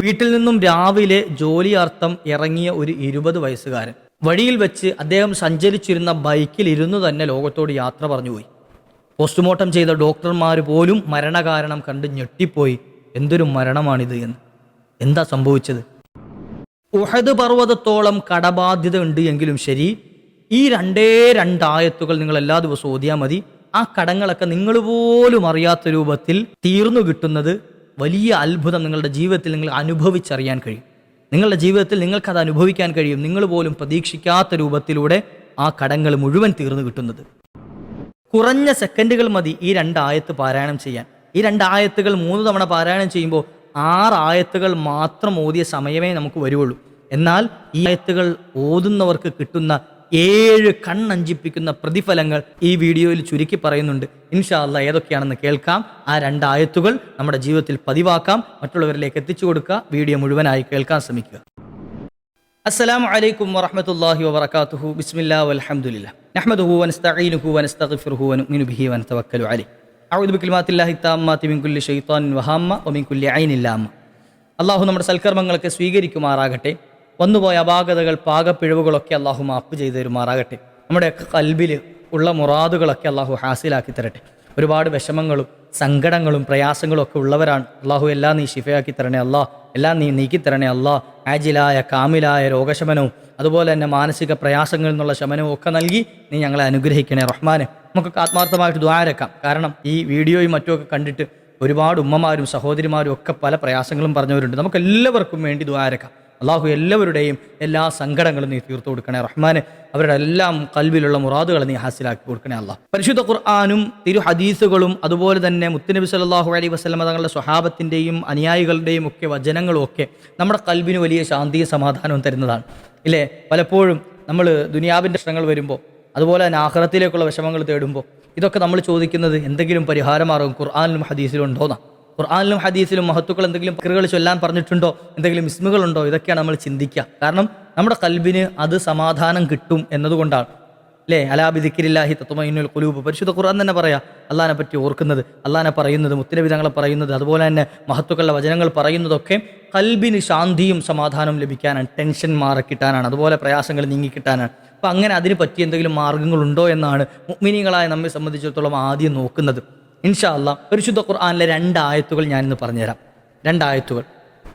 വീട്ടിൽ നിന്നും രാവിലെ ജോലിയാർത്ഥം ഇറങ്ങിയ ഒരു ഇരുപത് വയസ്സുകാരൻ. വഴിയിൽ വെച്ച് അദ്ദേഹം സഞ്ചരിച്ചിരുന്ന ബൈക്കിൽ ഇരുന്നു തന്നെ ലോകത്തോട് യാത്ര പറഞ്ഞുപോയി പോസ്റ്റ്മോർട്ടം ചെയ്ത ഡോക്ടർമാർ പോലും മരണകാരണം കണ്ട് ഞെട്ടിപ്പോയി. എന്തൊരു മരണമാണിത് എന്ന്. എന്താ സംഭവിച്ചത്? ഉഹദ് പർവതത്തോളം കടബാധ്യത ഉണ്ട് എങ്കിലും ശരി ഈ രണ്ടേ രണ്ടായത്തുകൾ നിങ്ങൾ എല്ലാ ദിവസവും ഓതിയാൽ മതി. ആ കടങ്ങളൊക്കെ നിങ്ങൾ പോലും അറിയാത്ത രൂപത്തിൽ തീർന്നു കിട്ടുന്നത് വലിയ അത്ഭുതം നിങ്ങളുടെ ജീവിതത്തിൽ നിങ്ങൾ അനുഭവിച്ചറിയാൻ കഴിയും. നിങ്ങളുടെ ജീവിതത്തിൽ നിങ്ങൾക്കത് അനുഭവിക്കാൻ കഴിയും. നിങ്ങൾ പോലും പ്രതീക്ഷിക്കാത്ത രൂപത്തിലൂടെ ആ കടങ്ങൾ മുഴുവൻ തീർന്നു കിട്ടുന്നത്. കുറഞ്ഞ സെക്കൻഡുകൾ മതി ഈ രണ്ടായത്ത് പാരായണം ചെയ്യാൻ. ഈ രണ്ടായത്തുകൾ മൂന്ന് തവണ പാരായണം ചെയ്യുമ്പോൾ ആറ് ആയത്തുകൾ മാത്രം ഓതിയ സമയമേ നമുക്ക് വരുവുള്ളൂ. എന്നാൽ ഈ ആയത്തുകൾ ഓതുന്നവർക്ക് കിട്ടുന്ന ഏഴ് കണ്ണഞ്ചിപ്പിക്കുന്ന പ്രതിഫലങ്ങൾ ഈ വീഡിയോയിൽ ചുരുക്കി പറയുന്നുണ്ട്. ഇൻഷാല്ല ഏതൊക്കെയാണെന്ന് കേൾക്കാം. ആ രണ്ടായത്തുകൾ നമ്മുടെ ജീവിതത്തിൽ പതിവാക്കാം. മറ്റുള്ളവരിലേക്ക് എത്തിച്ചു കൊടുക്കുക. വീഡിയോ മുഴുവനായി കേൾക്കാൻ ശ്രമിക്കുക. അസ്സലാം വലൈക്കും വറഹമത്തല്ലാഹി വബർക്കാത്തുഹു ബിസ്മില്ലാ വലഹമുല്ല നഹ്മദുഹു വനസ്തഈനുഹു വനസ്തഗ്ഫിറുഹു വനുമിനു ബിഹി വനതവക്കലു അലൈഹി അഊദു ബികലിമാത്തില്ലാഹി താമ്മാതി മിൻ കുല്ലി ശൈത്താനിൻ വഹാമ്മ വമിൻ കുല്ലി ഐനിൻ ലാമ്മ. അള്ളാഹു നമ്മുടെ സൽക്കർമ്മങ്ങളൊക്കെ സ്വീകരിക്കുമാറാകട്ടെ. വന്നുപോയ അപാകതകൾ പാകപ്പിഴവുകളൊക്കെ അള്ളാഹു മാപ്പ് ചെയ്തു തരുമാറാകട്ടെ. നമ്മുടെ കൽബിൽ ഉള്ള മുറാദുകളൊക്കെ അള്ളാഹു ഹാസിലാക്കി തരട്ടെ. ഒരുപാട് വിഷമങ്ങളും സങ്കടങ്ങളും പ്രയാസങ്ങളും ഒക്കെ ഉള്ളവരാണ്. അള്ളാഹു എല്ലാം നീ ശിഫയാക്കി തരണേ അല്ലാ എല്ലാം നീ നീക്കിത്തരണേ അല്ലാ ആജിലായ കാമിലായ രോഗശമനവും അതുപോലെ തന്നെ മാനസിക പ്രയാസങ്ങളിൽ നിന്നുള്ള ശമനവും ഒക്കെ നൽകി നീ ഞങ്ങളെ അനുഗ്രഹിക്കണേ റഹ്മാനെ. നമുക്കൊക്കെ ആത്മാർത്ഥമായിട്ട് ദ്വാരക്കാം കാരണം ഈ വീഡിയോയും മറ്റുമൊക്കെ കണ്ടിട്ട് ഒരുപാട് ഉമ്മമാരും സഹോദരിമാരും ഒക്കെ പല പ്രയാസങ്ങളും പറഞ്ഞവരുണ്ട്. നമുക്ക് എല്ലാവർക്കും വേണ്ടി ദ്വാരക്കാം അള്ളാഹു എല്ലാവരുടെയും എല്ലാ സങ്കടങ്ങളും നീ തീർത്തു കൊടുക്കണേ റഹ്മാന്. അവരുടെ എല്ലാം കൽവിലുള്ള മുറാദുകൾ നീ ഹാസിലാക്കി കൊടുക്കണേ അള്ളാഹ് പരിശുദ്ധ ഖുർആാനും തിരു ഹദീസുകളും അതുപോലെ തന്നെ മുത്തുനബി സല്ലാഹു അലൈ വസ്ലമ തങ്ങളുടെ സ്വഹാബത്തിന്റെയും അനുയായികളുടെയും ഒക്കെ വചനങ്ങളും ഒക്കെ നമ്മുടെ കൽവിന് വലിയ ശാന്തിയും സമാധാനവും തരുന്നതാണ്. ഇല്ലേ? പലപ്പോഴും നമ്മൾ ദുനിയാവിന്റെ പ്രശ്നങ്ങൾ വരുമ്പോൾ അതുപോലെ തന്നെ ആഹ്റത്തിലേക്കുള്ള വിഷമങ്ങൾ തേടുമ്പോൾ ഇതൊക്കെ നമ്മൾ ചോദിക്കുന്നത് എന്തെങ്കിലും പരിഹാരമാർഗം ഖുർആാനിലും ഹദീസിലും ഉണ്ടോന്നാ. ഖുർആാനിലും ഹദീസിലും മഹത്തുക്കൾ എന്തെങ്കിലും പക്കറുകൾ ചൊല്ലാൻ പറഞ്ഞിട്ടുണ്ടോ? എന്തെങ്കിലും ഇസ്മുകളുണ്ടോ? ഇതൊക്കെയാണ് നമ്മൾ ചിന്തിക്കുക. കാരണം നമ്മുടെ കൽബിന് അത് സമാധാനം കിട്ടും എന്നതുകൊണ്ടാണ്. അല്ലേ അലാബിദിക്കിരില്ലാഹി തത്വമൈനുൽ കുലൂബ് പരിശുദ്ധ ഖുർആൻ തന്നെ പറയാം. അള്ളഹാനെ പറ്റി ഓർക്കുന്നത് അള്ളഹാനെ പറയുന്നത് മുത്തനബി തങ്ങളെ പറയുന്നത് അതുപോലെ തന്നെ മഹത്തുക്കളുടെ വചനങ്ങൾ പറയുന്നതൊക്കെ കൽബിന് ശാന്തിയും സമാധാനവും ലഭിക്കാനാണ്. ടെൻഷൻ മാറി കിട്ടാനാണ്. അതുപോലെ പ്രയാസങ്ങൾ നീങ്ങിക്കിട്ടാനാണ് അപ്പം അങ്ങനെ അതിന് പറ്റിയ എന്തെങ്കിലും മാർഗങ്ങളുണ്ടോ എന്നാണ് മുഗ്മിനികളായ നമ്മെ സംബന്ധിച്ചിടത്തോളം ആദ്യം നോക്കുന്നത്. ഇൻഷാ അല്ല പരിശുദ്ധ ഖുർആാനിലെ രണ്ടായത്തുകൾ ഞാനിന്ന് പറഞ്ഞുതരാം. രണ്ടായത്തുകൾ.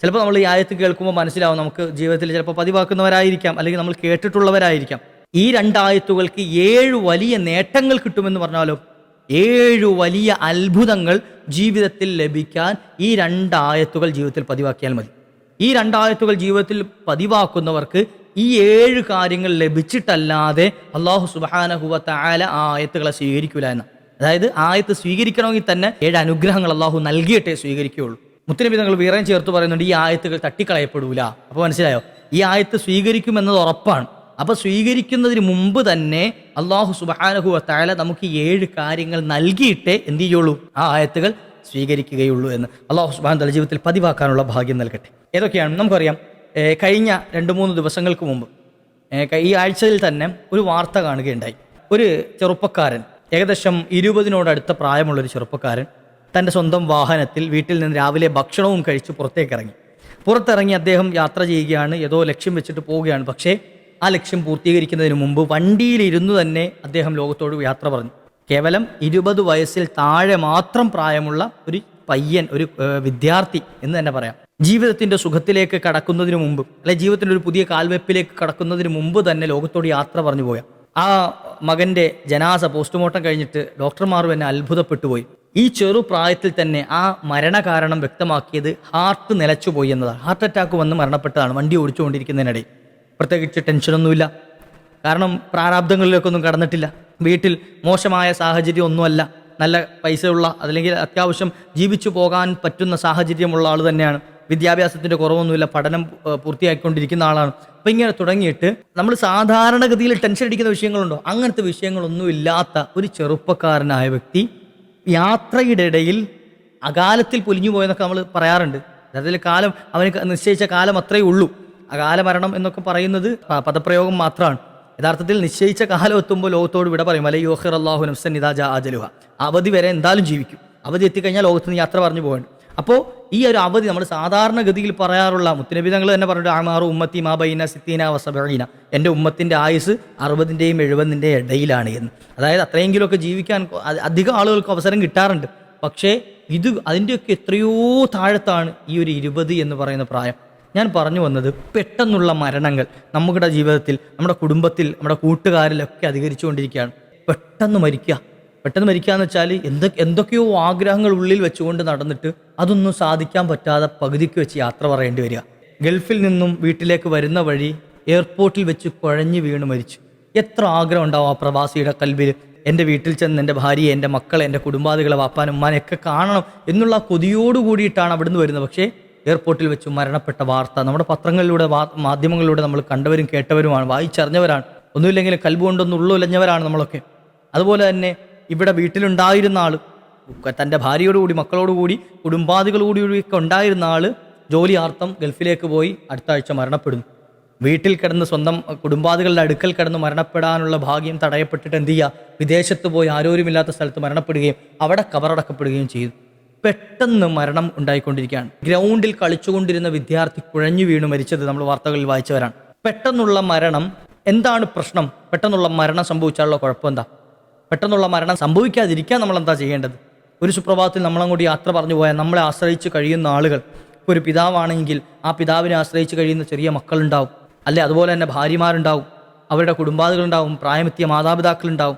ചിലപ്പോൾ നമ്മൾ ഈ ആയത്ത് കേൾക്കുമ്പോൾ മനസ്സിലാവും നമുക്ക് ജീവിതത്തിൽ ചിലപ്പോൾ പതിവാക്കുന്നവരായിരിക്കാം അല്ലെങ്കിൽ നമ്മൾ കേട്ടിട്ടുള്ളവരായിരിക്കാം. ഈ രണ്ടായത്തുകൾക്ക് ഏഴ് വലിയ നേട്ടങ്ങൾ കിട്ടുമെന്ന് പറഞ്ഞാലോ? ഏഴു വലിയ അത്ഭുതങ്ങൾ ജീവിതത്തിൽ ലഭിക്കാൻ ഈ രണ്ടായത്തുകൾ ജീവിതത്തിൽ പതിവാക്കിയാൽ മതി. ഈ രണ്ടായത്തുകൾ ജീവിതത്തിൽ പതിവാക്കുന്നവർക്ക് ഈ ഏഴ് കാര്യങ്ങൾ ലഭിച്ചിട്ടല്ലാതെ അള്ളാഹു സുബാനഹുവ താല ആയത്തുകളെ സ്വീകരിക്കില്ല എന്ന് അതായത് ആയത്ത് സ്വീകരിക്കണമെങ്കിൽ തന്നെ ഏഴ് അനുഗ്രഹങ്ങൾ അള്ളാഹു നൽകിയിട്ടേ സ്വീകരിക്കുകയുള്ളൂ. മുത്തനബി തങ്ങൾ വീറം ചേർത്ത് പറയുന്നുണ്ട് ഈ ആയത്തുകൾ തട്ടിക്കളയപ്പെടൂല. അപ്പോൾ മനസ്സിലായോ? ഈ ആയത്ത് സ്വീകരിക്കുമെന്നത് ഉറപ്പാണ്. അപ്പൊ സ്വീകരിക്കുന്നതിന് മുമ്പ് തന്നെ അള്ളാഹു സുബാനഹു താല നമുക്ക് ഏഴ് കാര്യങ്ങൾ നൽകിയിട്ടേ എന്ത് ചെയ്യുള്ളൂ? ആ ആയത്തുകൾ സ്വീകരിക്കുകയുള്ളൂ എന്ന്. അള്ളാഹു സുബാൻ തല ജീവിതത്തിൽ പതിവാക്കാനുള്ള ഭാഗ്യം നൽകട്ടെ. ഏതൊക്കെയാണ്? നമുക്കറിയാം. കഴിഞ്ഞ രണ്ട് മൂന്ന് ദിവസങ്ങൾക്ക് മുമ്പ് ഈ ആഴ്ചയിൽ തന്നെ ഒരു വാർത്ത കാണുകയുണ്ടായി. ഒരു ചെറുപ്പക്കാരൻ ഏകദേശം ഇരുപതിനോടടുത്ത പ്രായമുള്ളൊരു ചെറുപ്പക്കാരൻ തന്റെ സ്വന്തം വാഹനത്തിൽ വീട്ടിൽ നിന്ന് രാവിലെ ഭക്ഷണവും കഴിച്ച് പുറത്തേക്ക് ഇറങ്ങി പുറത്തിറങ്ങി അദ്ദേഹം യാത്ര ചെയ്യുകയാണ് ഏതോ ലക്ഷ്യം വെച്ചിട്ട് പോവുകയാണ്. പക്ഷേ ആ ലക്ഷ്യം പൂർത്തീകരിക്കുന്നതിന് മുമ്പ് വണ്ടിയിലിരുന്നു തന്നെ അദ്ദേഹം ലോകത്തോട് യാത്ര പറഞ്ഞു. കേവലം ഇരുപത് വയസ്സിൽ താഴെ മാത്രം പ്രായമുള്ള ഒരു പയ്യൻ ഒരു വിദ്യാർത്ഥി എന്ന് തന്നെ പറയാം. ജീവിതത്തിന്റെ സുഖത്തിലേക്ക് കടക്കുന്നതിന് മുമ്പ് അല്ലെ ജീവിതത്തിന്റെ ഒരു പുതിയ കാൽവെപ്പിലേക്ക് കടക്കുന്നതിന് മുമ്പ് തന്നെ ലോകത്തോട് യാത്ര പറഞ്ഞു പോയ ആ മകന്റെ ജനാസ പോസ്റ്റ്മോർട്ടം കഴിഞ്ഞിട്ട് ഡോക്ടർമാർ തന്നെ അത്ഭുതപ്പെട്ടു പോയി ഈ ചെറുപ്രായത്തിൽ തന്നെ ആ മരണകാരണം വ്യക്തമാക്കിയത് ഹാർട്ട് നിലച്ചുപോയി എന്നതാണ്. ഹാർട്ട് അറ്റാക്ക് വന്ന് മരണപ്പെട്ടതാണ് വണ്ടി ഓടിച്ചുകൊണ്ടിരിക്കുന്നതിനിടയിൽ പ്രത്യേകിച്ച് ടെൻഷനൊന്നുമില്ല കാരണം പ്രാരാബ്ദങ്ങളിലേക്കൊന്നും കടന്നിട്ടില്ല. വീട്ടിൽ മോശമായ സാഹചര്യം ഒന്നുമല്ല. നല്ല പൈസയുള്ള അല്ലെങ്കിൽ അത്യാവശ്യം ജീവിച്ചു പോകാൻ പറ്റുന്ന സാഹചര്യമുള്ള ആൾ തന്നെയാണ്. വിദ്യാഭ്യാസത്തിന്റെ കുറവൊന്നുമില്ല പഠനം പൂർത്തിയാക്കിക്കൊണ്ടിരിക്കുന്ന ആളാണ്. അപ്പം ഇങ്ങനെ തുടങ്ങിയിട്ട് നമ്മൾ സാധാരണഗതിയിൽ ടെൻഷൻ അടിക്കുന്ന വിഷയങ്ങളുണ്ടോ? അങ്ങനത്തെ വിഷയങ്ങളൊന്നും ഇല്ലാത്ത ഒരു ചെറുപ്പക്കാരനായ വ്യക്തി യാത്രയുടെ ഇടയിൽ അകാലത്തിൽ പൊലിഞ്ഞു പോയെന്നൊക്കെ നമ്മൾ പറയാറുണ്ട്. അതിൽ കാലം അവന് നിശ്ചയിച്ച കാലം അത്രയേ ഉള്ളൂ. അകാല മരണം എന്നൊക്കെ പറയുന്നത് പദപ്രയോഗം മാത്രമാണ്. യഥാർത്ഥത്തിൽ നിശ്ചയിച്ച കാലം എത്തുമ്പോൾ ലോകത്തോട് വിട പറയും അല്ലെ യോഹിർ അള്ളാഹു നഫ്സൻ ഇതാ ജാ അജലുഹ. അവധി വരെ എന്തായാലും ജീവിക്കും. അവധി എത്തിക്കഴിഞ്ഞാൽ ലോകത്ത് നിന്ന് യാത്ര പറഞ്ഞു പോകേണ്ട. അപ്പോൾ ഈ ഒരു അവധി നമ്മൾ സാധാരണഗതിയിൽ പറയാറുള്ള മുത്തുനബി തങ്ങൾ തന്നെ പറഞ്ഞിട്ട് ആമാറു ഉമ്മത്തി മാബൈന സിത്തീന വസബീന എന്റെ ഉമ്മത്തിന്റെ ആയുസ് അറുപതിന്റെയും എഴുപതിന്റെയും ഇടയിലാണ് എന്ന്. അതായത് അത്രയെങ്കിലുമൊക്കെ ജീവിക്കാൻ അധികം ആളുകൾക്ക് അവസരം കിട്ടാറുണ്ട്. പക്ഷേ ഇത് അതിന്റെയൊക്കെ എത്രയോ താഴത്താണ് ഈ ഒരു ഇരുപത് എന്ന് പറയുന്ന പ്രായം. ഞാൻ പറഞ്ഞു വന്നത് പെട്ടെന്നുള്ള മരണങ്ങൾ നമ്മുടെ ജീവിതത്തിൽ നമ്മുടെ കുടുംബത്തിൽ നമ്മുടെ കൂട്ടുകാരിലൊക്കെ അധികരിച്ചുകൊണ്ടിരിക്കുകയാണ്. പെട്ടെന്ന് മരിക്കുക. പെട്ടെന്ന് മരിക്കാന്ന് വെച്ചാൽ എന്ത് എന്തൊക്കെയോ ആഗ്രഹങ്ങൾ ഉള്ളിൽ വെച്ചുകൊണ്ട് നടന്നിട്ട് അതൊന്നും സാധിക്കാൻ പറ്റാതെ പകുതിക്ക് വെച്ച് യാത്ര പറയേണ്ടി വരിക. ഗൾഫിൽ നിന്നും വീട്ടിലേക്ക് വരുന്ന വഴി എയർപോർട്ടിൽ വെച്ച് കുഴഞ്ഞു വീണ് മരിച്ചു. എത്ര ആഗ്രഹം ഉണ്ടാവും ആ പ്രവാസിയുടെ കൽവിൽ? എന്റെ വീട്ടിൽ ചെന്ന് എന്റെ ഭാര്യയെ എന്റെ മക്കളെ എന്റെ കുടുംബാദികളെ വാപ്പാനും ഉമ്മാനെയൊക്കെ കാണണം എന്നുള്ള കൊതിയോട് കൂടിയിട്ടാണ് അവിടുന്ന് വരുന്നത്. പക്ഷേ എയർപോർട്ടിൽ വെച്ച് മരണപ്പെട്ട വാർത്ത നമ്മുടെ പത്രങ്ങളിലൂടെ മാധ്യമങ്ങളിലൂടെ നമ്മൾ കണ്ടവരും കേട്ടവരുമാണ് വായിച്ചറിഞ്ഞവരാണ്. ഒന്നുമില്ലെങ്കിൽ കൽബ് കൊണ്ടൊന്നും ഉള്ളുലഞ്ഞവരാണ് നമ്മളൊക്കെ. അതുപോലെ തന്നെ ഇവിടെ വീട്ടിലുണ്ടായിരുന്ന ആൾ തന്റെ ഭാര്യയോടുകൂടി മക്കളോടുകൂടി കുടുംബാദികളോടുകൂടിയൊക്കെ ഉണ്ടായിരുന്ന ആൾ ജോലിയാർത്ഥം ഗൾഫിലേക്ക് പോയി അടുത്ത ആഴ്ച മരണപ്പെടുന്നു. വീട്ടിൽ കിടന്ന് സ്വന്തം കുടുംബാദികളുടെ അടുക്കൽ കിടന്ന് മരണപ്പെടാനുള്ള ഭാഗ്യം തടയപ്പെട്ടിട്ട് എന്ത് ചെയ്യുക? വിദേശത്ത് പോയി ആരോരുമില്ലാത്ത സ്ഥലത്ത് മരണപ്പെടുകയും അവിടെ കവറടക്കപ്പെടുകയും ചെയ്തു. പെട്ടെന്ന് മരണം ഉണ്ടായിക്കൊണ്ടിരിക്കുകയാണ്. ഗ്രൗണ്ടിൽ കളിച്ചുകൊണ്ടിരുന്ന വിദ്യാർത്ഥി കുഴഞ്ഞു വീണു മരിച്ചത് നമ്മൾ വാർത്തകളിൽ വായിച്ചവരാണ്. പെട്ടെന്നുള്ള മരണം എന്താണ് പ്രശ്നം? പെട്ടെന്നുള്ള മരണം സംഭവിച്ചാലുള്ള കുഴപ്പം എന്താ? പെട്ടെന്നുള്ള മരണം സംഭവിക്കാതിരിക്കാൻ നമ്മൾ എന്താ ചെയ്യേണ്ടത്? ഒരു സുപ്രഭാതത്തിൽ നമ്മളങ്ങോട്ട് യാത്ര പറഞ്ഞു പോയാൽ നമ്മളെ ആശ്രയിച്ച് കഴിയുന്ന ആളുകൾ ഇപ്പോൾ ഒരു പിതാവാണെങ്കിൽ ആ പിതാവിനെ ആശ്രയിച്ച് കഴിയുന്ന ചെറിയ മക്കളുണ്ടാവും. അല്ലെ അതുപോലെ തന്നെ ഭാര്യമാരുണ്ടാവും. അവരുടെ കുടുംബാദികളുണ്ടാവും പ്രായമെത്തിയ മാതാപിതാക്കളുണ്ടാവും.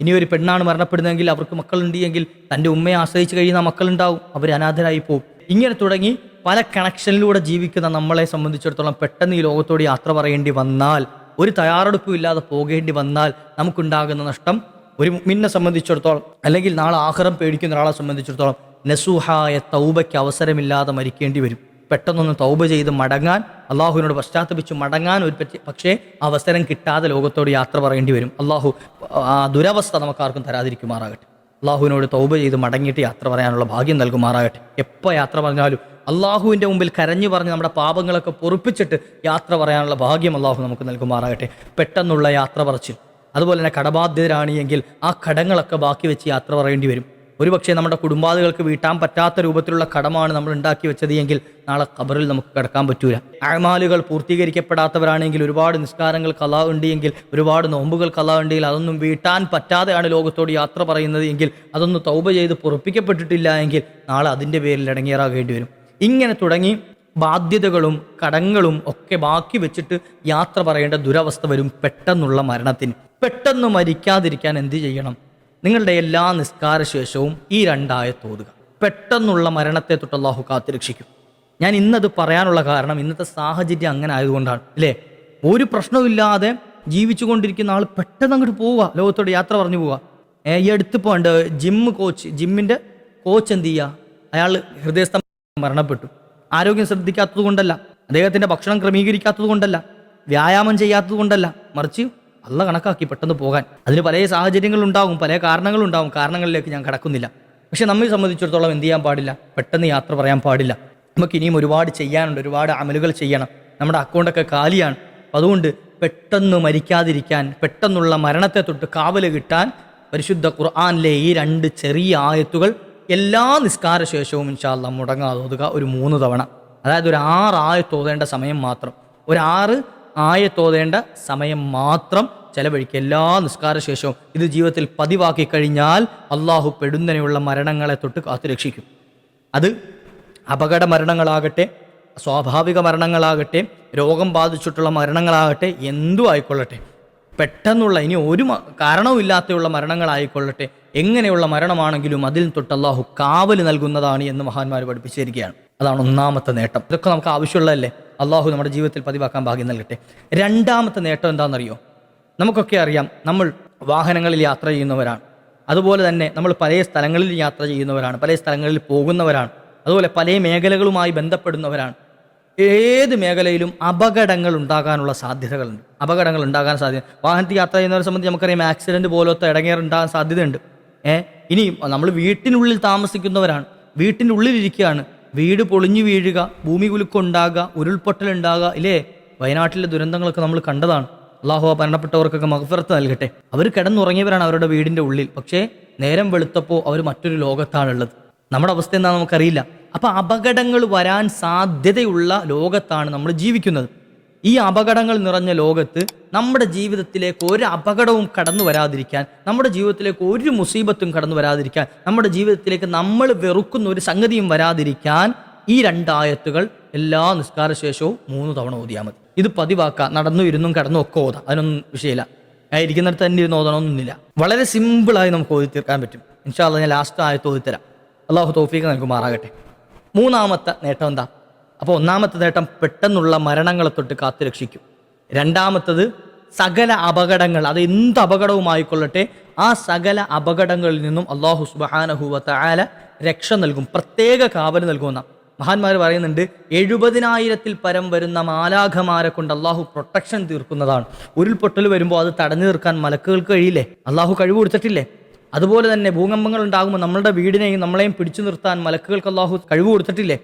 ഇനി ഒരു പെണ്ണാണ് മരണപ്പെടുന്നതെങ്കിൽ അവർക്ക് മക്കളുണ്ട് എങ്കിൽ തന്റെ ഉമ്മയെ ആശ്രയിച്ച് കഴിയുന്ന മക്കളുണ്ടാവും. അവർ അനാഥരായി പോകും ഇങ്ങനെ തുടങ്ങി പല കണക്ഷനിലൂടെ ജീവിക്കുന്ന നമ്മളെ സംബന്ധിച്ചിടത്തോളം പെട്ടെന്ന് ഈ ലോകത്തോട് യാത്ര പറയേണ്ടി വന്നാൽ ഒരു തയ്യാറെടുപ്പും ഇല്ലാതെ പോകേണ്ടി വന്നാൽ നമുക്കുണ്ടാകുന്ന നഷ്ടം ഒരു മുമ്മിനെ സംബന്ധിച്ചിടത്തോളം അല്ലെങ്കിൽ നാളെ ആഹാരം പേടിക്കുന്ന ഒരാളെ സംബന്ധിച്ചിടത്തോളം നസൂഹായ തൗബയ്ക്ക് അവസരമില്ലാതെ മരിക്കേണ്ടി വരും. പെട്ടെന്നൊന്ന് തൗബ ചെയ്ത് മടങ്ങാൻ അള്ളാഹുവിനോട് പശ്ചാത്തപിച്ച് മടങ്ങാൻ ഒരു പക്ഷേ അവസരം കിട്ടാതെ ലോകത്തോട് യാത്ര പറയേണ്ടി വരും. അള്ളാഹു ആ ദുരവസ്ഥ നമുക്കാർക്കും തരാതിരിക്കുമാറാകട്ടെ. അള്ളാഹുവിനോട് തൗബ ചെയ്ത് മടങ്ങിയിട്ട് യാത്ര പറയാനുള്ള ഭാഗ്യം നൽകുമാറാകട്ടെ. എപ്പോൾ യാത്ര പറഞ്ഞാലും അള്ളാഹുവിന്റെ മുമ്പിൽ കരഞ്ഞു പറഞ്ഞ് നമ്മുടെ പാപങ്ങളൊക്കെ പൊറുപ്പിച്ചിട്ട് യാത്ര പറയാനുള്ള ഭാഗ്യം അള്ളാഹു നമുക്ക് നൽകുമാറാകട്ടെ. പെട്ടെന്നുള്ള യാത്ര പറച്ചിൽ. അതുപോലെ തന്നെ കടബാധ്യതരാണ് എങ്കിൽ ആ കടങ്ങളൊക്കെ ബാക്കി വെച്ച് യാത്ര പറയേണ്ടി വരും. ഒരുപക്ഷെ നമ്മുടെ കുടുംബാദികൾക്ക് വീട്ടാൻ പറ്റാത്ത രൂപത്തിലുള്ള കടമാണ് നമ്മൾ ഉണ്ടാക്കി വെച്ചത് എങ്കിൽ നാളെ ഖബറിൽ നമുക്ക് കിടക്കാൻ പറ്റൂല. അഴമാലുകൾ പൂർത്തീകരിക്കപ്പെടാത്തവരാണെങ്കിൽ ഒരുപാട് നിസ്കാരങ്ങൾ കലാ ഉണ്ടെങ്കിൽ ഒരുപാട് നോമ്പുകൾ കലാ ഉണ്ടെങ്കിൽ അതൊന്നും വീട്ടാൻ പറ്റാതെയാണ് ലോകത്തോട് യാത്ര പറയുന്നത് എങ്കിൽ അതൊന്ന് തൗബ ചെയ്ത് പൊറപ്പിക്കപ്പെട്ടിട്ടില്ല എങ്കിൽ നാളെ അതിന്റെ പേരിൽ ഇടങ്ങേറാകേണ്ടി വരും. ഇങ്ങനെ തുടങ്ങി ബാധ്യതകളും കടങ്ങളും ഒക്കെ ബാക്കി വെച്ചിട്ട് യാത്ര പറയേണ്ട ദുരവസ്ഥ വരും പെട്ടെന്നുള്ള മരണത്തിന്. പെട്ടെന്ന് മരിക്കാതിരിക്കാൻ എന്ത് ചെയ്യണം? നിങ്ങളുടെ എല്ലാ നിസ്കാര ശേഷവും ഈ രണ്ടായ തോതുക പെട്ടെന്നുള്ള മരണത്തെ തൊട്ട് അള്ളാഹു കാത്തുരക്ഷിക്കും ഞാൻ ഇന്നത് പറയാനുള്ള കാരണം ഇന്നത്തെ സാഹചര്യം അങ്ങനെ ആയതുകൊണ്ടാണ് അല്ലേ? ഒരു പ്രശ്നവുമില്ലാതെ ജീവിച്ചു കൊണ്ടിരിക്കുന്ന ആൾ പെട്ടെന്ന് അങ്ങോട്ട് പോവുക ലോകത്തോട് യാത്ര പറഞ്ഞു പോവുക. ഈ അടുത്ത് പോണ്ട് ജിമ്മ് കോച്ച് ജിമ്മിന്റെ കോച്ച് എന്ത് ചെയ്യുക അയാൾ ഹൃദയസ്ഥം മരണപ്പെട്ടു. ആരോഗ്യം ശ്രദ്ധിക്കാത്തത് കൊണ്ടല്ല അദ്ദേഹത്തിന്റെ ഭക്ഷണം ക്രമീകരിക്കാത്തത് കൊണ്ടല്ല വ്യായാമം ചെയ്യാത്തത് കൊണ്ടല്ല മറിച്ച് അല്ല കണക്കാക്കി പെട്ടെന്ന് പോകാൻ. അതിന് പല സാഹചര്യങ്ങളുണ്ടാവും പല കാരണങ്ങളുണ്ടാവും. കാരണങ്ങളിലേക്ക് ഞാൻ കടക്കുന്നില്ല. പക്ഷെ നമ്മെ സംബന്ധിച്ചിടത്തോളം എന്ത് ചെയ്യാൻ പാടില്ല? പെട്ടെന്ന് യാത്ര പറയാൻ പാടില്ല. നമുക്ക് ഇനിയും ഒരുപാട് ചെയ്യാനുണ്ട് ഒരുപാട് അമലുകൾ ചെയ്യണം. നമ്മുടെ അക്കൗണ്ടൊക്കെ കാലിയാണ്. അതുകൊണ്ട് പെട്ടെന്ന് മരിക്കാതിരിക്കാൻ പെട്ടെന്നുള്ള മരണത്തെ തൊട്ട് കാവൽ കിട്ടാൻ പരിശുദ്ധ ഖുർആാനിലെ ഈ രണ്ട് ചെറിയ ആയത്തുകൾ എല്ലാ നിസ്കാര ശേഷവും ഇൻഷാല്ല മുടങ്ങാതെ ഓതുക ഒരു മൂന്ന് തവണ. അതായത് ഒരു ആറ് ആയത്തോതേണ്ട സമയം മാത്രം. ഒരു ആറ് ആയത്തോതേണ്ട സമയം മാത്രം ചെലവഴിക്കുക. എല്ലാ നിസ്കാര ശേഷവും ഇത് ജീവിതത്തിൽ പതിവാക്കി കഴിഞ്ഞാൽ അള്ളാഹു പെടുന്നതിനുള്ള മരണങ്ങളെ തൊട്ട് കാത്തു രക്ഷിക്കും. അത് അപകട മരണങ്ങളാകട്ടെ സ്വാഭാവിക മരണങ്ങളാകട്ടെ രോഗം ബാധിച്ചിട്ടുള്ള മരണങ്ങളാകട്ടെ എന്തു ആയിക്കൊള്ളട്ടെ. പെട്ടെന്നുള്ള ഇനി ഒരു കാരണവുമില്ലാത്തയുള്ള മരണങ്ങളായിക്കൊള്ളട്ടെ. എങ്ങനെയുള്ള മരണമാണെങ്കിലും അതിൽ തൊട്ട് അള്ളാഹു കാവൽ നൽകുന്നതാണ് എന്ന് മഹാന്മാർ പഠിപ്പിച്ചിരിക്കുകയാണ്. അതാണ് ഒന്നാമത്തെ നേട്ടം. ഇതൊക്കെ നമുക്ക് ആവശ്യമുള്ളതല്ലേ? അള്ളാഹു നമ്മുടെ ജീവിതത്തിൽ പതിവാക്കാൻ ഭാഗ്യം നൽകട്ടെ. രണ്ടാമത്തെ നേട്ടം എന്താണെന്നറിയോ? നമുക്കൊക്കെ അറിയാം നമ്മൾ വാഹനങ്ങളിൽ യാത്ര ചെയ്യുന്നവരാണ്. അതുപോലെ തന്നെ നമ്മൾ പല സ്ഥലങ്ങളിൽ യാത്ര ചെയ്യുന്നവരാണ് പല സ്ഥലങ്ങളിൽ പോകുന്നവരാണ് അതുപോലെ പല മേഖലകളുമായി ബന്ധപ്പെടുന്നവരാണ്. ഏത് മേഖലയിലും അപകടങ്ങൾ ഉണ്ടാകാനുള്ള സാധ്യതകളുണ്ട്. അപകടങ്ങൾ ഉണ്ടാകാൻ സാധ്യത. വാഹനത്തിൽ യാത്ര ചെയ്യുന്നവരെ സംബന്ധിച്ച് നമുക്കറിയാം ആക്സിഡന്റ് പോലത്തെ ഇടങ്ങേറുണ്ടാകാൻ സാധ്യതയുണ്ട്. ഏഹ് ഇനി നമ്മൾ വീട്ടിനുള്ളിൽ താമസിക്കുന്നവരാണ്. വീട്ടിന്റെ ഉള്ളിലിരിക്കുകയാണ് വീട് പൊളിഞ്ഞു വീഴുക ഭൂമി കുലുക്കുണ്ടാകുക ഉരുൾപൊട്ടൽ ഉണ്ടാകുക ഇല്ലേ? വയനാട്ടിലെ ദുരന്തങ്ങളൊക്കെ നമ്മൾ കണ്ടതാണ്. അള്ളാഹു ആ മരണപ്പെട്ടവർക്കൊക്കെ മഹഫറത്ത് നൽകട്ടെ. അവർ കിടന്നുറങ്ങിയവരാണ് അവരുടെ വീടിന്റെ ഉള്ളിൽ. പക്ഷേ നേരം വെളുത്തപ്പോൾ അവർ മറ്റൊരു ലോകത്താണുള്ളത്. നമ്മുടെ അവസ്ഥ എന്താണെന്ന് നമുക്കറിയില്ല. അപ്പോൾ അപകടങ്ങൾ വരാൻ സാധ്യതയുള്ള ലോകത്താണ് നമ്മൾ ജീവിക്കുന്നത്. ഈ അപകടങ്ങൾ നിറഞ്ഞ ലോകത്ത് നമ്മുടെ ജീവിതത്തിലേക്ക് ഒരു അപകടവും കടന്നു വരാതിരിക്കാൻ നമ്മുടെ ജീവിതത്തിലേക്ക് ഒരു മുസീബത്തും കടന്നു വരാതിരിക്കാൻ നമ്മുടെ ജീവിതത്തിലേക്ക് നമ്മൾ വെറുക്കുന്ന ഒരു സംഗതിയും വരാതിരിക്കാൻ ഈ രണ്ടായത്തുകൾ എല്ലാ നിസ്കാരശേഷവും മൂന്ന് തവണ ഓതിയാൽ മതി. ഇത് പതിവാക്കുക നടന്നു ഇരുന്നും കടന്നും ഒക്കെ ഓതാം. അതിനൊന്നും വിഷയമില്ല. ഞാൻ ഇരിക്കുന്നിടത്ത് തന്നെ ഇരുന്ന് ഓതണമെന്നൊന്നുമില്ല വളരെ സിമ്പിളായി നമുക്ക് ഓതി തീർക്കാൻ പറ്റും ഇൻഷാല്ല ഞാൻ ലാസ്റ്റ് ആയത്ത് ഓതിത്തരാം. അള്ളാഹു തോഫീക്ക് നൽകുമാറാകട്ടെ. മൂന്നാമത്തെ നേട്ടം എന്താ? അപ്പോൾ ഒന്നാമത്തെ നേട്ടം പെട്ടെന്നുള്ള മരണങ്ങളെ തൊട്ട് കാത്തു രക്ഷിക്കും. രണ്ടാമത്തത് സകല അപകടങ്ങൾ അത് എന്ത് അപകടവുമായിക്കൊള്ളട്ടെ ആ സകല അപകടങ്ങളിൽ നിന്നും അള്ളാഹു സുബാനഹുവത്ത ആല രക്ഷ നൽകും പ്രത്യേക കാവൽ നൽകുമെന്ന മഹാന്മാർ പറയുന്നുണ്ട് എഴുപതിനായിരത്തിൽ പരം വരുന്ന മാലാഖമാരെ കൊണ്ട് അള്ളാഹു പ്രൊട്ടക്ഷൻ തീർക്കുന്നതാണ്. ഉരുൾപൊട്ടൽ വരുമ്പോൾ അത് തടഞ്ഞു തീർക്കാൻ മലക്കുകൾക്ക് കഴിയില്ലേ? അള്ളാഹു കഴിവ് കൊടുത്തിട്ടില്ലേ? അതുപോലെ തന്നെ ഭൂകമ്പങ്ങൾ ഉണ്ടാകുമ്പോൾ നമ്മളുടെ വീടിനെയും നമ്മളെയും പിടിച്ചു നിർത്താൻ മലക്കുകൾക്ക് അള്ളാഹു കഴിവ് കൊടുത്തിട്ടില്ലേ?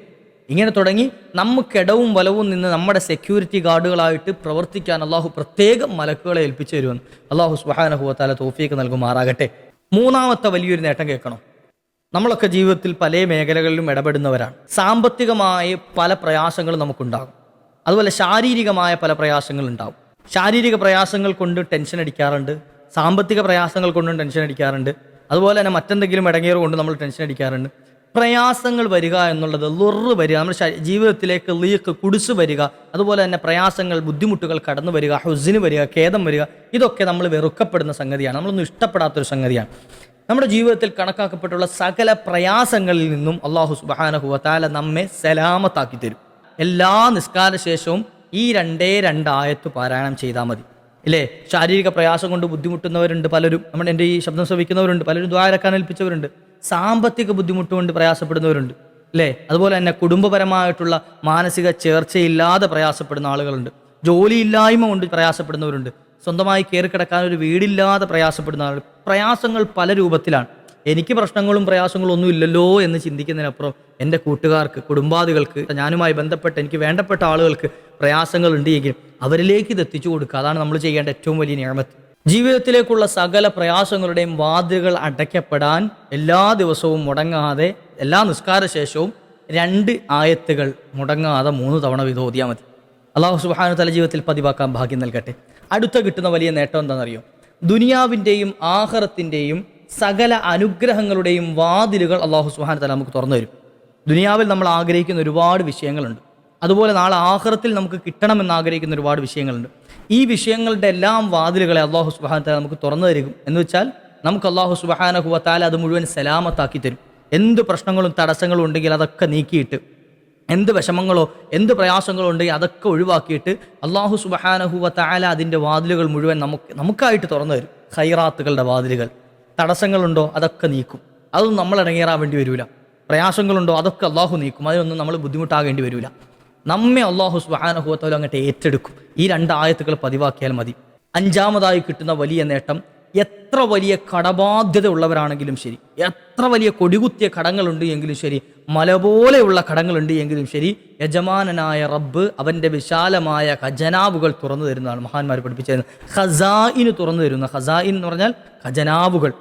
ഇങ്ങനെ തുടങ്ങി നമുക്കിടവും വലവും നിന്ന് നമ്മുടെ സെക്യൂരിറ്റി ഗാർഡുകളായിട്ട് പ്രവർത്തിക്കാൻ അള്ളാഹു പ്രത്യേകം മലക്കുകളെ ഏൽപ്പിച്ചു തരുമെന്ന്. അള്ളാഹു സുഹാനഹുവത്താല തോഫിയൊക്കെ നൽകുമാറാകട്ടെ. മൂന്നാമത്തെ വലിയൊരു നേട്ടം കേൾക്കണം. നമ്മളൊക്കെ ജീവിതത്തിൽ പല മേഖലകളിലും ഇടപെടുന്നവരാണ്. സാമ്പത്തികമായ പല പ്രയാസങ്ങളും നമുക്കുണ്ടാകും. അതുപോലെ ശാരീരികമായ പല പ്രയാസങ്ങളും ഉണ്ടാകും. ശാരീരിക പ്രയാസങ്ങൾ കൊണ്ട് ടെൻഷൻ അടിക്കാറുണ്ട്. സാമ്പത്തിക പ്രയാസങ്ങൾ കൊണ്ടും ടെൻഷൻ അടിക്കാറുണ്ട്. അതുപോലെ തന്നെ മറ്റെന്തെങ്കിലും ഇടങ്ങേറുകൊണ്ട് നമ്മൾ ടെൻഷൻ അടിക്കാറുണ്ട്. പ്രയാസങ്ങൾ വരിക എന്നുള്ളത് ലുറ് വരിക നമ്മുടെ ജീവിതത്തിലേക്ക് ലീക്ക് കുടിച്ചു വരിക അതുപോലെ തന്നെ പ്രയാസങ്ങൾ ബുദ്ധിമുട്ടുകൾ കടന്നു വരിക ഹുസിന് വരിക ഖേദം വരിക ഇതൊക്കെ നമ്മൾ വെറുക്കപ്പെടുന്ന സംഗതിയാണ്. നമ്മളൊന്നും ഇഷ്ടപ്പെടാത്തൊരു സംഗതിയാണ്. നമ്മുടെ ജീവിതത്തിൽ കണക്കാക്കപ്പെട്ടുള്ള സകല പ്രയാസങ്ങളിൽ നിന്നും അള്ളാഹു സുബാനഹുവത്താല നമ്മെ സലാമത്താക്കി തരും. എല്ലാ നിസ്കാര ശേഷവും ഈ രണ്ടേ രണ്ടായത്ത് പാരായണം ചെയ്താൽ മതി. ഇല്ലേ? ശാരീരിക പ്രയാസം കൊണ്ട് ബുദ്ധിമുട്ടുന്നവരുണ്ട് പലരും. നമ്മുടെ എന്റെ ഈ ശബ്ദം ശ്രവിക്കുന്നവരുണ്ട് പലരും ദ്വാരക്കാൻ ഏൽപ്പിച്ചവരുണ്ട്. സാമ്പത്തിക ബുദ്ധിമുട്ടുകൊണ്ട് പ്രയാസപ്പെടുന്നവരുണ്ട് അല്ലേ? അതുപോലെ തന്നെ കുടുംബപരമായിട്ടുള്ള മാനസിക ചേർച്ചയില്ലാതെ പ്രയാസപ്പെടുന്ന ആളുകളുണ്ട്. ജോലിയില്ലായ്മ കൊണ്ട് പ്രയാസപ്പെടുന്നവരുണ്ട്. സ്വന്തമായി കയറി കിടക്കാൻ ഒരു വീടില്ലാതെ പ്രയാസപ്പെടുന്ന ആളുകൾ. പ്രയാസങ്ങൾ പല രൂപത്തിലാണ്. എനിക്ക് പ്രശ്നങ്ങളും പ്രയാസങ്ങളും ഒന്നും ഇല്ലല്ലോ എന്ന് ചിന്തിക്കുന്നതിനപ്പുറം എന്റെ കൂട്ടുകാർക്ക് കുടുംബാദികൾക്ക് ഞാനുമായി ബന്ധപ്പെട്ട് എനിക്ക് വേണ്ടപ്പെട്ട ആളുകൾക്ക് പ്രയാസങ്ങൾ ഉണ്ട് എങ്കിൽ അവരിലേക്ക് ഇത് എത്തിച്ചു കൊടുക്കുക. അതാണ് നമ്മൾ ചെയ്യേണ്ട ഏറ്റവും വലിയ നിയമത്ത് ജീവിതത്തിലേക്കുള്ള സകല പ്രയാസങ്ങളുടെയും വാതിലുകൾ അടയ്ക്കപ്പെടാൻ എല്ലാ ദിവസവും മുടങ്ങാതെ എല്ലാ നിസ്കാര ശേഷവും രണ്ട് ആയത്തുകൾ മുടങ്ങാതെ മൂന്ന് തവണ വീതം ഓതിയാൽ മതി അള്ളാഹു സുബാനു തല ജീവിതത്തിൽ പതിവാക്കാൻ ഭാഗ്യം നൽകട്ടെ. അടുത്ത കിട്ടുന്ന വലിയ നേട്ടം എന്താണെന്നറിയോ? ദുനിയാവിന്റെയും ആഹാരത്തിന്റെയും സകല അനുഗ്രഹങ്ങളുടെയും വാതിലുകൾ അള്ളാഹു സുബാന തല നമുക്ക് തുറന്നു തരും. ദുനിയാവിൽ നമ്മൾ ആഗ്രഹിക്കുന്ന ഒരുപാട് വിഷയങ്ങളുണ്ട്. അതുപോലെ നാളെ ആഹ്റത്തിൽ നമുക്ക് കിട്ടണമെന്ന് ആഗ്രഹിക്കുന്ന ഒരുപാട് വിഷയങ്ങളുണ്ട്. ഈ വിഷയങ്ങളുടെ എല്ലാം വാതിലുകളെ അള്ളാഹു സുബാന താല നമുക്ക് തുറന്നു തരും. എന്ന് വെച്ചാൽ നമുക്ക് അള്ളാഹു സുബാന ഹുവത്താല അത് മുഴുവൻ സലാമത്താക്കി തരും. എന്ത് പ്രശ്നങ്ങളും തടസ്സങ്ങളും ഉണ്ടെങ്കിൽ അതൊക്കെ നീക്കിയിട്ട് എന്ത് വിഷമങ്ങളോ എന്ത് പ്രയാസങ്ങളോ ഉണ്ടെങ്കിൽ അതൊക്കെ ഒഴിവാക്കിയിട്ട് അള്ളാഹു സുബഹാനഹുവ താല അതിന്റെ വാതിലുകൾ മുഴുവൻ നമുക്ക് നമുക്കായിട്ട് തുറന്നു തരും. ഖൈറാത്തുകളുടെ വാതിലുകൾ. തടസ്സങ്ങളുണ്ടോ? അതൊക്കെ നീക്കും. അതൊന്നും നമ്മൾ ഇറങ്ങേറാൻ വേണ്ടി വരില്ല പ്രയാസങ്ങളുണ്ടോ? അതൊക്കെ അള്ളാഹു നീക്കും. അതിനൊന്നും നമ്മൾ ബുദ്ധിമുട്ടാകേണ്ടി വരില്ല നമ്മെ അള്ളാഹു സുബാനഹുവത്തോലും അങ്ങോട്ട് ഏറ്റെടുക്കും. ഈ രണ്ട് ആയത്തുകൾ പതിവാക്കിയാൽ മതി. അഞ്ചാമതായി കിട്ടുന്ന വലിയ നേട്ടം എത്ര വലിയ കടബാധ്യത ഉള്ളവരാണെങ്കിലും ശരി എത്ര വലിയ കൊടികുത്തിയ കടങ്ങളുണ്ട് എങ്കിലും ശരി മല പോലെയുള്ള കടങ്ങളുണ്ട് എങ്കിലും ശരി യജമാനനായ റബ്ബ് അവന്റെ വിശാലമായ ഖജനാവുകൾ തുറന്നു തരുന്നതാണ് മഹാന്മാർ പഠിപ്പിച്ചത്. ഖസായിന് തുറന്നു തരുന്ന ഖസായിൻ എന്ന് പറഞ്ഞാൽ ഖജനാവുകൾ.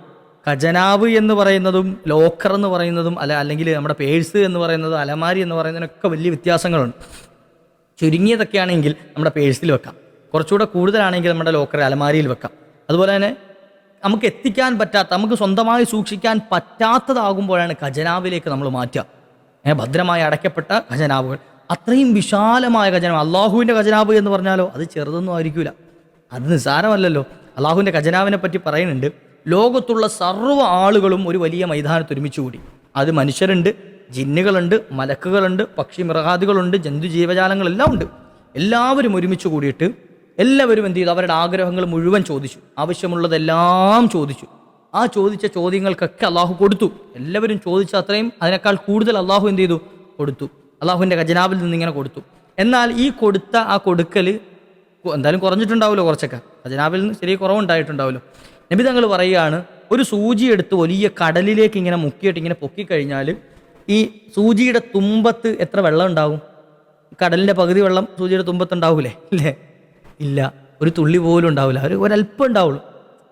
ഖജനാവ് എന്ന് പറയുന്നതും ലോക്കർ എന്ന് പറയുന്നതും അല്ല അല്ലെങ്കിൽ നമ്മുടെ പേഴ്സ് എന്ന് പറയുന്നതും അലമാരി എന്ന് പറയുന്നതിനൊക്കെ വലിയ വ്യത്യാസങ്ങളുണ്ട്. ചുരുങ്ങിയതൊക്കെ ആണെങ്കിൽ നമ്മുടെ പേഴ്സിൽ വെക്കാം. കുറച്ചുകൂടെ കൂടുതലാണെങ്കിൽ നമ്മുടെ ലോക്കർ അലമാരിയിൽ വെക്കാം. അതുപോലെ തന്നെ നമുക്ക് എത്തിക്കാൻ പറ്റാത്ത നമുക്ക് സ്വന്തമായി സൂക്ഷിക്കാൻ പറ്റാത്തതാകുമ്പോഴാണ് ഖജനാവിലേക്ക് നമ്മൾ മാറ്റുക. ഭദ്രമായി അടയ്ക്കപ്പെട്ട ഖജനാവുകൾ. അത്രയും വിശാലമായ ഖജനാവ്. അള്ളാഹുവിന്റെ ഖജനാവ് എന്ന് പറഞ്ഞാലോ അത് ചെറുതൊന്നും ആയിരിക്കില്ല അത് നിസ്സാരമല്ലല്ലോ. അള്ളാഹുവിന്റെ ഖജനാവിനെ പറ്റി പറയുന്നുണ്ട്. ലോകത്തുള്ള സർവ ആളുകളും ഒരു വലിയ മൈതാനത്ത് ഒരുമിച്ച് കൂടി. അത് മനുഷ്യരുണ്ട് ജിന്നുകളുണ്ട് മലക്കുകളുണ്ട് പക്ഷി മൃഗാദികളുണ്ട് ജന്തു ജീവജാലങ്ങളെല്ലാം ഉണ്ട്. എല്ലാവരും ഒരുമിച്ച് കൂടിയിട്ട് എല്ലാവരും എന്ത് ചെയ്തു? അവരുടെ ആഗ്രഹങ്ങൾ മുഴുവൻ ചോദിച്ചു. ആവശ്യമുള്ളതെല്ലാം ചോദിച്ചു. ആ ചോദിച്ച ചോദ്യങ്ങൾക്കൊക്കെ അള്ളാഹു കൊടുത്തു. എല്ലാവരും ചോദിച്ച അത്രയും അതിനേക്കാൾ കൂടുതൽ അള്ളാഹു എന്ത് ചെയ്തു? കൊടുത്തു. അള്ളാഹുവിന്റെ ഖജനാവിൽ നിന്ന് ഇങ്ങനെ കൊടുത്തു. എന്നാൽ ഈ കൊടുത്ത ആ കൊടുക്കൽ എന്തായാലും കുറഞ്ഞിട്ടുണ്ടാവുമല്ലോ കുറച്ചൊക്കെ. ഖജനാവിൽ നിന്ന് ചെറിയ കുറവുണ്ടായിട്ടുണ്ടാവുമല്ലോ. നബി തങ്ങൾ പറയുകയാണ് ഒരു സൂചി എടുത്ത് വലിയ കടലിലേക്ക് ഇങ്ങനെ മുക്കിയിട്ട് ഇങ്ങനെ പൊക്കിക്കഴിഞ്ഞാൽ ഈ സൂചിയുടെ തുമ്പത്ത് എത്ര വെള്ളം ഉണ്ടാവും? കടലിന്റെ പകുതി വെള്ളം സൂചിയുടെ തുമ്പത്ത് ഉണ്ടാവൂലേ ഇല്ലേ? ഇല്ല. ഒരു തുള്ളി പോലും ഉണ്ടാവില്ല. ഒരു ഒരല്പം ഉണ്ടാവുള്ളൂ.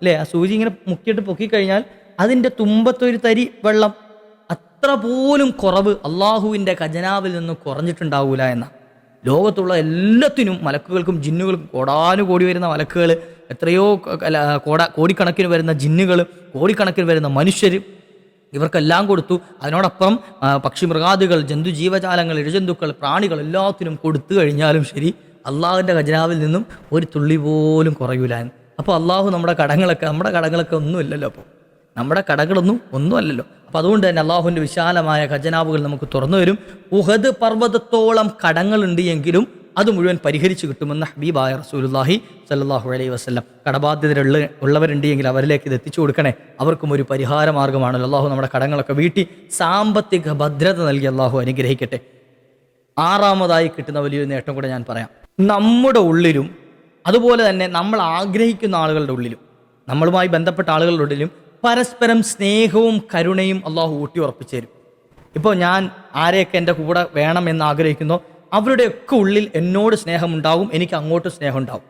അല്ലേ ആ സൂചി ഇങ്ങനെ മുക്കിയിട്ട് പൊക്കിക്കഴിഞ്ഞാൽ അതിന്റെ തുമ്പത്തൊരു തരി വെള്ളം അത്ര പോലും കുറവ് അള്ളാഹുവിന്റെ ഖജനാവിൽ നിന്ന് കുറഞ്ഞിട്ടുണ്ടാവൂല എന്ന. ലോകത്തുള്ള എല്ലാത്തിനും മലക്കുകൾക്കും ജിന്നുകൾക്കും കോടാനുകോടി വരുന്ന മലക്കുകൾ എത്രയോ കോട കോടിക്കണക്കിന് വരുന്ന ജിന്നുകൾ കോടിക്കണക്കിന് വരുന്ന മനുഷ്യർ ഇവർക്കെല്ലാം കൊടുത്തു. അതിനോടൊപ്പം പക്ഷി മൃഗാദികൾ ജന്തു ജീവജാലങ്ങൾ ഇഴജന്തുക്കൾ പ്രാണികൾ എല്ലാത്തിനും കൊടുത്തു കഴിഞ്ഞാലും ശരി അള്ളാഹുവിന്റെ ഖജനാവിൽ നിന്നും ഒരു തുള്ളി പോലും കുറയൂല. അപ്പോൾ അള്ളാഹു നമ്മുടെ കടങ്ങളൊക്കെ നമ്മുടെ കടങ്ങളൊക്കെ ഒന്നുമില്ലല്ലോ അപ്പോൾ നമ്മുടെ കടകളൊന്നും ഒന്നുമല്ലല്ലോ അപ്പം അതുകൊണ്ട് തന്നെ അള്ളാഹുവിന്റെ വിശാലമായ ഖജനാവുകൾ നമുക്ക് തുറന്നു വരും ഉഹദ് പർവതത്തോളം കടങ്ങളുണ്ട് എങ്കിലും അത് മുഴുവൻ പരിഹരിച്ചു കിട്ടുമെന്ന് ഹബീബായ റസൂലുല്ലാഹി സല്ലാഹു അലൈഹി വസ്ലം കടബാധ്യതരുള്ള ഉള്ളവരുണ്ട് എങ്കിൽ അവരിലേക്ക് ഇത് എത്തിച്ചു കൊടുക്കണേ. അവർക്കും ഒരു പരിഹാര മാർഗമാണ് അള്ളാഹു നമ്മുടെ കടങ്ങളൊക്കെ വീട്ടി സാമ്പത്തിക ഭദ്രത നൽകി അള്ളാഹു അനുഗ്രഹിക്കട്ടെ. ആറാമതായി കിട്ടുന്ന വലിയൊരു നേട്ടം കൂടെ ഞാൻ പറയാം. നമ്മുടെ ഉള്ളിലും അതുപോലെ തന്നെ നമ്മൾ ആഗ്രഹിക്കുന്ന ആളുകളുടെ ഉള്ളിലും നമ്മളുമായി ബന്ധപ്പെട്ട ആളുകളുടെ ഉള്ളിലും പരസ്പരം സ്നേഹവും കരുണയും അള്ളാഹു ഊട്ടി ഉറപ്പിച്ചു തരും. ഇപ്പോൾ ഞാൻ ആരെയൊക്കെ എന്റെ കൂടെ വേണം എന്ന് ആഗ്രഹിക്കുന്നോ അവരുടെയൊക്കെ ഉള്ളിൽ എന്നോട് സ്നേഹമുണ്ടാവും എനിക്ക് അങ്ങോട്ടും സ്നേഹം ഉണ്ടാവും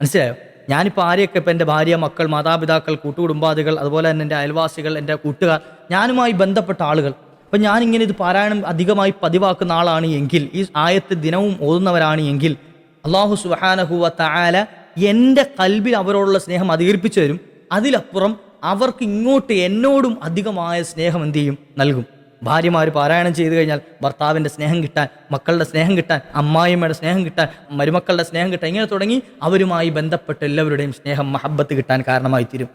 മനസ്സിലായോ? ഞാനിപ്പോൾ ആരെയൊക്കെ ഇപ്പം എന്റെ ഭാര്യ മക്കൾ മാതാപിതാക്കൾ കൂട്ടുകുടുംബാദികൾ അതുപോലെ തന്നെ എന്റെ അയൽവാസികൾ എന്റെ കൂട്ടുകാർ ഞാനുമായി ബന്ധപ്പെട്ട ആളുകൾ. അപ്പം ഞാനിങ്ങനെ ഇത് പാരായണം അധികമായി പതിവാക്കുന്ന ആളാണ് എങ്കിൽ ഈ ആയത്ത് ദിനവും ഓതുന്നവരാണ് എങ്കിൽ അള്ളാഹു സുബാനഹുവ താല എന്റെ കൽബിൽ അവരോടുള്ള സ്നേഹം അധികരിപ്പിച്ചു തരും. അതിലപ്പുറം അവർക്ക് ഇങ്ങോട്ട് എന്നോടും അധികമായ സ്നേഹം എന്ത് ചെയ്യും? നൽകും. ഭാര്യമാർ പാരായണം ചെയ്തു കഴിഞ്ഞാൽ ഭർത്താവിന്റെ സ്നേഹം കിട്ടാൻ മക്കളുടെ സ്നേഹം കിട്ടാൻ അമ്മായിമ്മയുടെ സ്നേഹം കിട്ടാൻ മരുമക്കളുടെ സ്നേഹം കിട്ടാൻ ഇങ്ങനെ തുടങ്ങി അവരുമായി ബന്ധപ്പെട്ട് എല്ലാവരുടെയും സ്നേഹം മഹബത്ത് കിട്ടാൻ കാരണമായി തീരും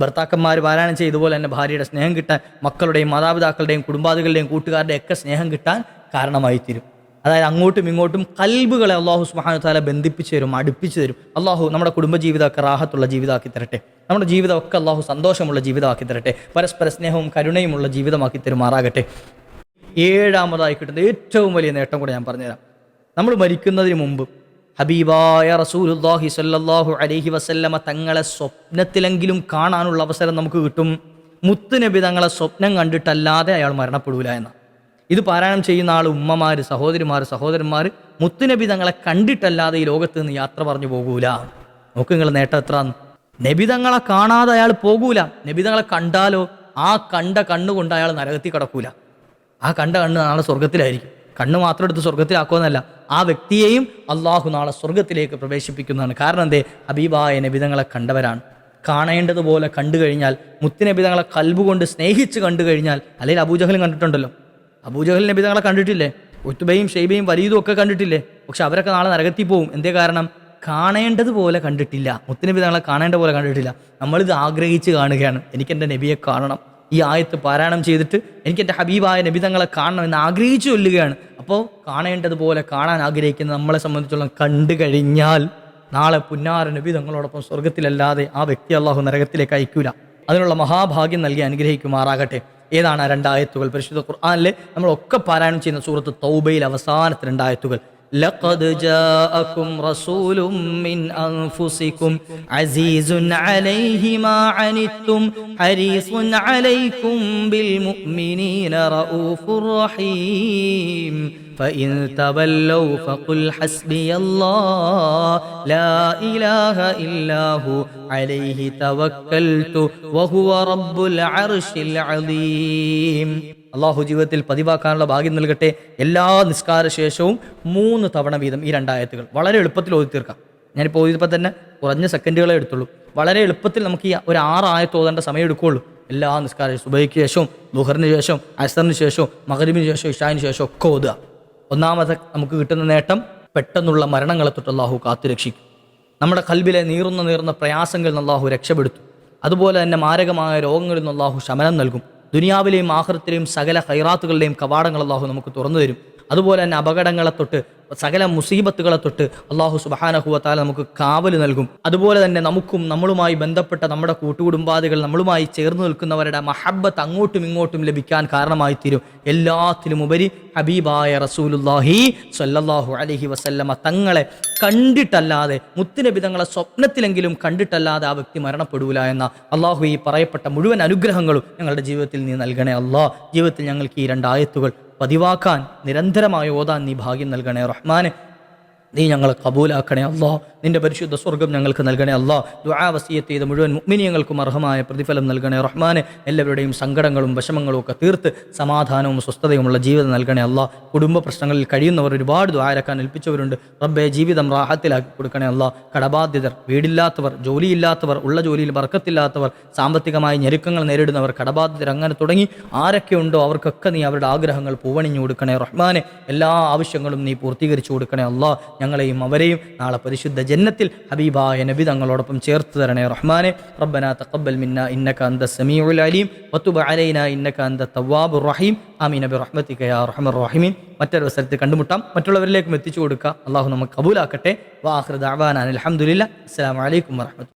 ഭർത്താക്കന്മാർ പാരായണം ചെയ്ത പോലെ തന്നെ ഭാര്യയുടെ സ്നേഹം കിട്ടാൻ മക്കളുടെയും മാതാപിതാക്കളുടെയും കുടുംബാദികളുടെയും കൂട്ടുകാരുടെയും ഒക്കെ സ്നേഹം കിട്ടാൻ കാരണമായി തീരും അതായത് അങ്ങോട്ടും ഇങ്ങോട്ടും കൽബുകളെ അള്ളാഹു സുബാനു താല ബന്ധിപ്പിച്ചു തരും അടുപ്പിച്ചു തരും. അള്ളാഹു നമ്മുടെ കുടുംബജീവിതമൊക്കെ റാഹത്തുള്ള ജീവിതമാക്കി തരട്ടെ. നമ്മുടെ ജീവിതമൊക്കെ അള്ളാഹു സന്തോഷമുള്ള ജീവിതമാക്കി തരട്ടെ. പരസ്പര സ്നേഹവും കരുണയുമുള്ള ജീവിതമാക്കി തരുമാറാകട്ടെ. ഏഴാമതായി കിട്ടുന്ന ഏറ്റവും വലിയ നേട്ടം കൂടെ ഞാൻ പറഞ്ഞുതരാം. നമ്മൾ മരിക്കുന്നതിന് മുമ്പ് ഹബീബായ റസൂലുല്ലാഹി സല്ലാഹു അലഹി വസല്ലമ തങ്ങളെ സ്വപ്നത്തിലെങ്കിലും കാണാനുള്ള അവസരം നമുക്ക് കിട്ടും. മുത്തുനബി തങ്ങളെ സ്വപ്നം കണ്ടിട്ടല്ലാതെ അയാൾ മരണപ്പെടൂല എന്ന ഇത് പാരായണം ചെയ്യുന്ന ആൾ ഉമ്മമാർ സഹോദരിമാർ സഹോദരന്മാർ മുത്തുനബി തങ്ങളെ കണ്ടിട്ടല്ലാതെ ഈ ലോകത്ത് നിന്ന് യാത്ര പറഞ്ഞു പോകൂല. നോക്ക് നിങ്ങൾ നേട്ടം എത്ര നബി തങ്ങളെ കാണാതെ അയാൾ പോകൂല. നബി തങ്ങളെ കണ്ടാലോ ആ കണ്ട കണ്ണുകൊണ്ട് അയാൾ നരകത്തിൽ കിടക്കൂല. ആ കണ്ട കണ്ണ് നാളെ സ്വർഗത്തിലായിരിക്കും കണ്ണ് മാത്രം എടുത്ത് സ്വർഗത്തിലാക്കുമെന്നല്ല ആ വ്യക്തിയെയും അള്ളാഹു നാളെ സ്വർഗത്തിലേക്ക് പ്രവേശിപ്പിക്കുന്നതാണ്. കാരണം എന്തേ? ഹബീബായ നബിതങ്ങളെ കണ്ടവരാണ്. കാണേണ്ടതുപോലെ കണ്ടു കഴിഞ്ഞാൽ മുത്തുനബിതങ്ങളെ കൽബുകൊണ്ട് സ്നേഹിച്ച് കണ്ടു കഴിഞ്ഞാൽ അല്ലെങ്കിൽ അബൂജഹലും കണ്ടിട്ടുണ്ടല്ലോ അബൂജഹൽ നബിതങ്ങളെ കണ്ടിട്ടില്ലേ? ഒത്തുബയും ഷെയ്ബയും വലീദും ഒക്കെ കണ്ടിട്ടില്ലേ? പക്ഷെ അവരൊക്കെ നാളെ നരകത്തിൽ പോവും. എന്തേ കാരണം? കാണേണ്ടതുപോലെ കണ്ടിട്ടില്ല. മുത്തുനബി തങ്ങളെ കാണേണ്ട പോലെ കണ്ടിട്ടില്ല. നമ്മളിത് ആഗ്രഹിച്ച് കാണുകയാണ്. എനിക്ക് എന്റെ നബിയെ കാണണം. ഈ ആയത്ത് പാരായണം ചെയ്തിട്ട് എനിക്ക് എന്റെ ഹബീബായ നബി തങ്ങളെ കാണണം എന്ന് ആഗ്രഹിച്ചു കൊല്ലുകയാണ് അപ്പോൾ കാണേണ്ടതുപോലെ കാണാൻ ആഗ്രഹിക്കുന്ന നമ്മളെ സംബന്ധിച്ചോളം കണ്ടു കഴിഞ്ഞാൽ നാളെ പുന്നാര നബി തങ്ങളോടൊപ്പം സ്വർഗത്തിലല്ലാതെ ആ വ്യക്തി അള്ളാഹു നരകത്തിലേക്ക് അയക്കൂല. അതിനുള്ള മഹാഭാഗ്യം നൽകി അനുഗ്രഹിക്കുമാറാകട്ടെ. ഏതാണ് രണ്ടായത്തുകൾ പരിശുദ്ധ ഖുർആാനിലെ നമ്മളൊക്കെ പാരായണം ചെയ്യുന്ന സൂറത്ത് തൗബയിൽ അവസാനത്തെ രണ്ടായത്തുകൾ لقد جاءكم رسول من أنفسكم عزيز عليه ما عنتم حريص عليكم بالمؤمنين رؤوف رحيم. فإن تولوا فقل حسبي الله لا إله إلا هو عليه توكلت وهو رب العرش العظيم. അള്ളാഹു ജീവിതത്തിൽ പതിവാക്കാനുള്ള ഭാഗ്യം നൽകട്ടെ. എല്ലാ നിസ്കാര ശേഷവും മൂന്ന് തവണ വീതം ഈ രണ്ടായത്തുകൾ. വളരെ എളുപ്പത്തിൽ ഓതി തീർക്കാം. ഞാനിപ്പോൾ ഓതിയപ്പോൾ തന്നെ കുറഞ്ഞ സെക്കൻഡുകളെ എടുത്തുള്ളൂ. വളരെ എളുപ്പത്തിൽ നമുക്ക് ഈ ഒരു ആറായത്ത് ഓതേണ്ട സമയം എടുക്കുകയുള്ളൂ. എല്ലാ നിസ്കാര സുബൈക്ക് ശേഷവും ദുഹറിന് ശേഷവും അസറിന് ശേഷവും മകരുവിന് ശേഷവും ഇഷാന് ശേഷവും ഒക്കെ ഓതുക. ഒന്നാമത് നമുക്ക് കിട്ടുന്ന നേട്ടം പെട്ടെന്നുള്ള മരണങ്ങളെ തൊട്ട് അള്ളാഹു കാത്തുരക്ഷിക്കും നമ്മുടെ കൽബിലെ നീറുന്ന നീറുന്ന പ്രയാസങ്ങളിൽ നിന്ന് അള്ളാഹു രക്ഷപ്പെടുത്തും. അതുപോലെ തന്നെ മാരകമായ രോഗങ്ങളിൽ നിന്ന് അള്ളാഹു ശമനം നൽകും. ദുനിയാവിലെയും ആഹൃത്തിലെയും സകല ഹൈറാത്തുകളുടെയും കവാടങ്ങൾ അള്ളാഹു നമുക്ക് തുറന്നു തരും. അതുപോലെ തന്നെ അപകടങ്ങളെ തൊട്ട് സകല മുസീബത്തുകളെ തൊട്ട് അള്ളാഹു സുബഹാനഹുവത്താല നമുക്ക് കാവൽ നൽകും. അതുപോലെ തന്നെ നമുക്കും നമ്മളുമായി ബന്ധപ്പെട്ട നമ്മുടെ കൂട്ടുകുടുംബാദികൾ നമ്മളുമായി ചേർന്ന് നിൽക്കുന്നവരുടെ മഹബത്ത് അങ്ങോട്ടും ഇങ്ങോട്ടും ലഭിക്കാൻ കാരണമായി തീരും എല്ലാത്തിലും ഉപരി ഹബീബായ റസൂലുല്ലാഹി സല്ലല്ലാഹു അലഹി വസല്ലമ തങ്ങളെ കണ്ടിട്ടല്ലാതെ മുത്തുനബി തങ്ങളെ സ്വപ്നത്തിലെങ്കിലും കണ്ടിട്ടല്ലാതെ ആ വ്യക്തി മരണപ്പെടൂല എന്ന അള്ളാഹു ഈ പറയപ്പെട്ട മുഴുവൻ അനുഗ്രഹങ്ങളും ഞങ്ങളുടെ ജീവിതത്തിൽ നീ നൽകണേ അള്ളാഹ് ജീവിതത്തിൽ ഞങ്ങൾക്ക് ഈ രണ്ടായത്തുകൾ പതിവാക്കാൻ നിരന്തരമായി ഓതാൻ നീ ഭാഗ്യം നൽകണേ റഹ്മാനെ. നീ ഞങ്ങളെ കബൂലാക്കണേ അള്ളാഹ് നിന്റെ പരിശുദ്ധ സ്വർഗം ഞങ്ങൾക്ക് നൽകണേ. അല്ലാ ദുആ വസിയത്ത് ചെയ്ത മുഴുവൻ മുഅ്മിനീങ്ങൾക്കും അർഹമായ പ്രതിഫലം നൽകണേ. റഹ്മാനെ എല്ലാവരുടെയും സങ്കടങ്ങളും വിഷമങ്ങളും ഒക്കെ തീർത്ത് സമാധാനവും സ്വസ്ഥതയുമുള്ള ജീവിതം നൽകണേ. അല്ലാ കുടുംബ പ്രശ്നങ്ങളിൽ കഴിയുന്നവർ ഒരുപാട് ദ്വാരക്കാൻ ഏൽപ്പിച്ചവരുണ്ട്. റബ്ബെ ജീവിതം റാഹത്തിലാക്കി കൊടുക്കണേ. അല്ലാ കടബാധ്യതർ വീടില്ലാത്തവർ ജോലിയില്ലാത്തവർ ഉള്ള ജോലിയിൽ വർക്കത്തില്ലാത്തവർ സാമ്പത്തികമായി ഞെരുക്കങ്ങൾ നേരിടുന്നവർ കടബാധ്യതർ അങ്ങനെ തുടങ്ങി ആരൊക്കെ ഉണ്ടോ അവർക്കൊക്കെ നീ അവരുടെ ആഗ്രഹങ്ങൾ പൂവണിഞ്ഞു കൊടുക്കണേ. റഹ്മാനെ എല്ലാ ആവശ്യങ്ങളും നീ പൂർത്തീകരിച്ചു കൊടുക്കണേ. അല്ലാ ഞങ്ങളെയും അവരെയും നാളെ പരിശുദ്ധ ജന്നത്തിൽ ഹബീബായ നബി തങ്ങളോടൊപ്പം ചേർത്ത് തരണേ റഹ്മാനെ. റബ്ബനാ തഖബ്ബൽ മിന്ന ഇന്നക അന്ത സമീഉൽ അലീം. വത്തുബ അലൈന ഇന്നക അന്ത തവ്വാബുർ റഹീം. ആമീൻ. നബി റഹ്മതിക യാ റഹ്മർ റഹീമീൻ. മറ്റൊരു അവസരത്തിൽ കണ്ടുമുട്ടാം. മറ്റുള്ളവരിലേക്കും എത്തിച്ചു കൊടുക്കുക. അള്ളാഹു നമുക്ക് കബൂലാക്കട്ടെ. വാഹൃദ് അവാനാൻ അലഹമുല്ല അസ്സാം വലൈക്കും വർഹമത്ത്